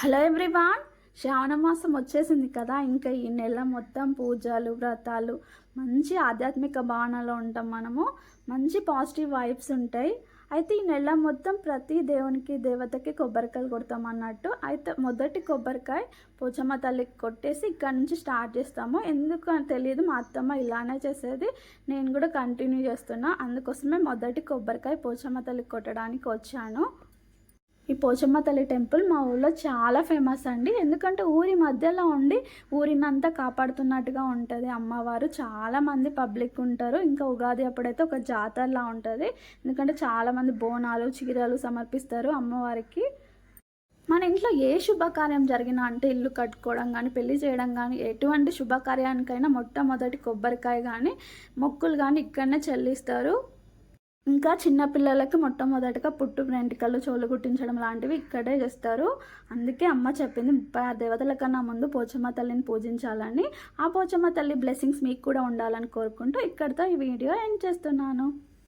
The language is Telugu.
హలో ఎవ్రీవాన్ శ్రావణ మాసం వచ్చేసింది కదా. ఇంకా ఈ నెల మొత్తం పూజలు వ్రతాలు మంచి ఆధ్యాత్మిక భావనలో ఉంటాం మనము. మంచి పాజిటివ్ వైబ్స్ ఉంటాయి. అయితే ఈ నెల మొత్తం ప్రతి దేవునికి దేవతకి కొబ్బరికాయలు కొడతాం అన్నట్టు. అయితే మొదటి కొబ్బరికాయ పోచమ్మ తల్లికి కొట్టేసి ఇక్కడ నుంచి స్టార్ట్ చేస్తాము. ఎందుకు అని తెలియదు. మా అత్తమ్మ ఇలానే చేసేది. నేను కూడా కంటిన్యూ చేస్తున్నా. అందుకోసమే మొదటి కొబ్బరికాయ పోచమ్మ తల్లికి కొట్టడానికి వచ్చాను. ఈ పోచమ్మ తల్లి టెంపుల్ మా ఊళ్ళో చాలా ఫేమస్ అండి. ఎందుకంటే ఊరి మధ్యలో ఉండి ఊరినంతా కాపాడుతున్నట్టుగా ఉంటుంది. అమ్మవారు చాలామంది పబ్లిక్ ఉంటారు. ఇంకా ఉగాది అప్పుడైతే ఒక జాతరలా ఉంటుంది. ఎందుకంటే చాలామంది బోనాలు చీరలు సమర్పిస్తారు అమ్మవారికి. మన ఇంట్లో ఏ శుభకార్యం జరిగినా అంటే ఇల్లు కట్టుకోవడం కానీ పెళ్ళి చేయడం కానీ ఎటువంటి శుభకార్యానికైనా మొట్టమొదటి కొబ్బరికాయ కానీ మొక్కులు కానీ ఇక్కడనే చెల్లిస్తారు. ఇంకా చిన్నపిల్లలకి మొట్టమొదటిగా పుట్టు వెంట్రుకలు చోలు కుట్టించడం లాంటివి ఇక్కడే చేస్తారు. అందుకే అమ్మ చెప్పింది ముప్పై ఆరు దేవతల కన్నా ముందు పోచమ్మ తల్లిని పూజించాలని. ఆ పోచమ్మ తల్లి బ్లెస్సింగ్స్ మీకు కూడా ఉండాలని కోరుకుంటూ ఇక్కడితో ఈ వీడియో ఎండ్ చేస్తున్నాను.